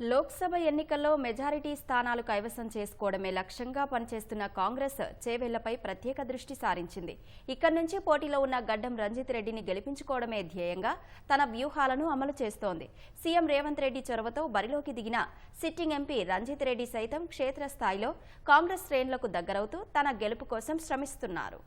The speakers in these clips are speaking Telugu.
లోక్సభ ఎన్నికల్లో మెజారిటీ స్థానాలు కైవసం చేసుకోవడమే లక్ష్యంగా పనిచేస్తున్న కాంగ్రెస్ చేవెళ్ళపై ప్రత్యేక దృష్టి సారించింది. ఇక్కడి నుంచి పోటీలో ఉన్న గడ్డం రంజిత్ రెడ్డిని గెలిపించుకోవడమే ధ్యేయంగా తన వ్యూహాలను అమలు చేస్తోంది. సీఎం రేవంత్ రెడ్డి చొరవతో బరిలోకి దిగిన సిట్టింగ్ ఎంపీ రంజిత్ రెడ్డి సైతం క్షేత్రస్థాయిలో కాంగ్రెస్ శ్రేణులకు దగ్గరవుతూ తన గెలుపు కోసం శ్రమిస్తున్నారు.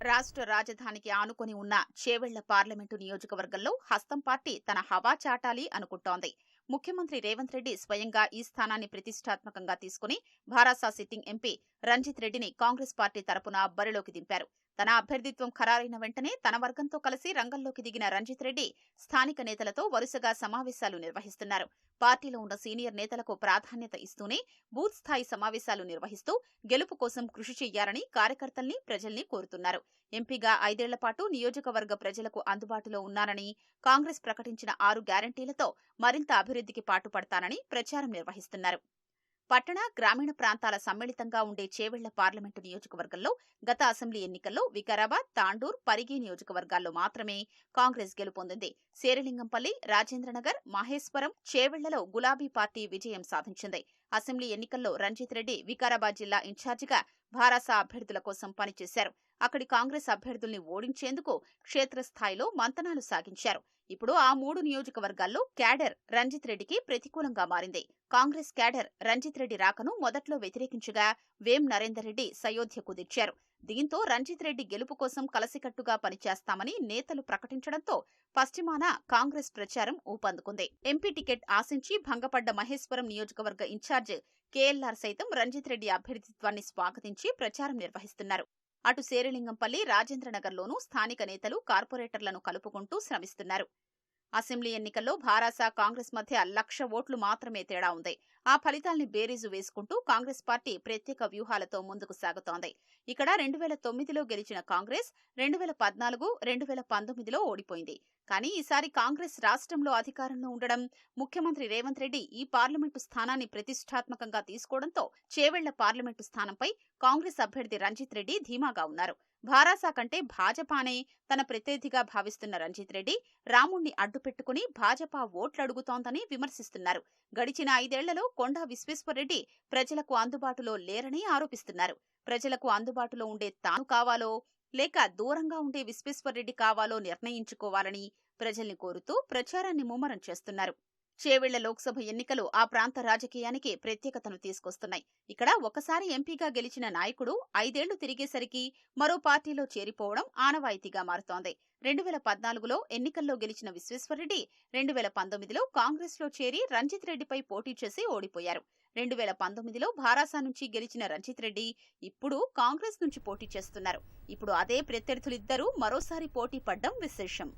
రాష్ట్ర రాజధానికి ఆనుకుని ఉన్న చేవెళ్ళ పార్లమెంటు నియోజకవర్గంలో హస్తం పార్టీ తన హవా చాటాలి అనుకుంటోంది. ముఖ్యమంత్రి రేవంత్ రెడ్డి స్వయంగా ఈ స్థానాన్ని ప్రతిష్టాత్మకంగా తీసుకుని భారాసా సిట్టింగ్ ఎంపీ రంజిత్ రెడ్డిని కాంగ్రెస్ పార్టీ తరపున బరిలోకి దింపారు. తన అభ్యర్థిత్వం ఖరారైన వెంటనే తన వర్గంతో కలిసి రంగంలోకి దిగిన రంజిత్ రెడ్డి స్థానిక నేతలతో వరుసగా సమావేశాలు నిర్వహిస్తున్నారు. పార్టీలో ఉన్న సీనియర్ నేతలకు ప్రాధాన్యత ఇస్తూనే బూత్ స్థాయి సమావేశాలు నిర్వహిస్తూ గెలుపు కోసం కృషి చేయాలని కార్యకర్తల్ని ప్రజల్ని కోరుతున్నారు. ఎంపీగా ఐదేళ్ళ పాటు నియోజకవర్గ ప్రజలకు అందుబాటులో ఉన్నానని కాంగ్రెస్ ప్రకటించిన ఆరు గ్యారంటీలతో మరింత అభివృద్ధికి పాటుపడతానని ప్రచారం నిర్వహిస్తున్నారు. పట్టణ గ్రామీణ ప్రాంతాల సమ్మిళితంగా ఉండే చేవెళ్ళ పార్లమెంటు నియోజకవర్గంలో గత అసెంబ్లీ ఎన్నికల్లో వికారాబాద్ తాండూర్ పరిగి నియోజకవర్గాల్లో మాత్రమే కాంగ్రెస్ గెలుపొందింది. శేరిలింగంపల్లి రాజేంద్రనగర్ మహేశ్వరం చేవెళ్ళలో గులాబీ పార్టీ విజయం సాధించింది. అసెంబ్లీ ఎన్నికల్లో రంజిత్ రెడ్డి వికారాబాద్ జిల్లా ఇన్ఛార్జిగా భారాస అభ్యర్థుల కోసం పనిచేశారు. అక్కడి కాంగ్రెస్ అభ్యర్థుల్ని ఓడించేందుకు క్షేత్రస్థాయిలో మంతనాలు సాగించారు. ఇప్పుడు ఆ మూడు నియోజకవర్గాల్లో క్యాడర్ రంజిత్ రెడ్డికి ప్రతికూలంగా మారింది. కాంగ్రెస్ క్యాడర్ రంజిత్ రెడ్డి రాకను మొదట్లో వ్యతిరేకించగా వేం నరేందర్ రెడ్డి సయోధ్య కుదిర్చారు దీంతో రంజిత్ రెడ్డి గెలుపు కోసం కలసికట్టుగా పనిచేస్తామని నేతలు ప్రకటించడంతో పశ్చిమాన కాంగ్రెస్ ప్రచారం ఊపందుకుంది. ఎంపీ టికెట్ ఆశించి భంగపడ్డ మహేశ్వరం నియోజకవర్గ ఇన్ఛార్జ్ కేఎల్ఆర్ సైతం రంజిత్ రెడ్డి అభ్యర్థిత్వాన్ని స్వాగతించి ప్రచారం నిర్వహిస్తున్నారు. అటు శేరిలింగంపల్లి రాజేంద్రనగర్లోనూ స్థానిక నేతలు కార్పొరేటర్లను కలుపుకుంటూ శ్రమిస్తున్నారు. అసెంబ్లీ ఎన్నికల్లో భారాస కాంగ్రెస్ మధ్య లక్ష ఓట్లు మాత్రమే తేడా ఉంది. ఆ ఫలితాల్ని బేరీజు వేసుకుంటూ కాంగ్రెస్ పార్టీ ప్రత్యేక వ్యూహాలతో ముందుకు సాగుతోంది. ఇక్కడ రెండు వేల తొమ్మిదిలో గెలిచిన కాంగ్రెస్ రెండు వేల పద్నాలుగు రెండు వేల పంతొమ్మిదిలో ఓడిపోయింది. కానీ ఈసారి కాంగ్రెస్ రాష్ట్రంలో అధికారంలో ఉండడం ముఖ్యమంత్రి రేవంత్ రెడ్డి ఈ పార్లమెంటు స్థానాన్ని ప్రతిష్టాత్మకంగా తీసుకోవడంతో చేవెళ్ళ పార్లమెంటు స్థానంపై కాంగ్రెస్ అభ్యర్థి రంజిత్ రెడ్డి ధీమాగా ఉన్నారు. భారాసా కంటే భాజపానే తన ప్రత్యర్థిగా భావిస్తున్న రంజిత్ రెడ్డి రాముణ్ణి అడ్డుపెట్టుకుని భాజపా ఓట్లడుగుతోందని విమర్శిస్తున్నారు. గడిచిన ఐదేళ్ళలో కొండా విశ్వేశ్వరరెడ్డి ప్రజలకు అందుబాటులో లేరని ఆరోపిస్తున్నారు. ప్రజలకు అందుబాటులో ఉండే తాను కావాలో లేక దూరంగా ఉండే విశ్వేశ్వరరెడ్డి కావాలో నిర్ణయించుకోవాలని ప్రజల్ని కోరుతూ ప్రచారాన్ని ముమ్మరం చేస్తున్నారు. చేవెళ్ళ లోక్సభ ఎన్నికలు ఆ ప్రాంత రాజకీయానికి ప్రత్యేకతను తీసుకొస్తున్నాయి. ఇక్కడ ఒకసారి ఎంపీగా గెలిచిన నాయకుడు ఐదేళ్ళు తిరిగేసరికి మరో పార్టీలో చేరిపోవడం ఆనవాయితీగా మారుతోంది. రెండు వేల పద్నాలుగులో ఎన్నికల్లో గెలిచిన విశ్వేశ్వరరెడ్డి రెండు వేల పంతొమ్మిదిలో కాంగ్రెస్లో చేరి రంజిత్ రెడ్డిపై పోటీ చేసి ఓడిపోయారు. రెండు వేల పంతొమ్మిదిలో భారాసా నుంచి గెలిచిన రంజిత్ రెడ్డి ఇప్పుడు కాంగ్రెస్ నుంచి పోటీ చేస్తున్నారు. ఇప్పుడు అదే ప్రత్యర్థులిద్దరూ మరోసారి పోటీ పడ్డం విశేషం.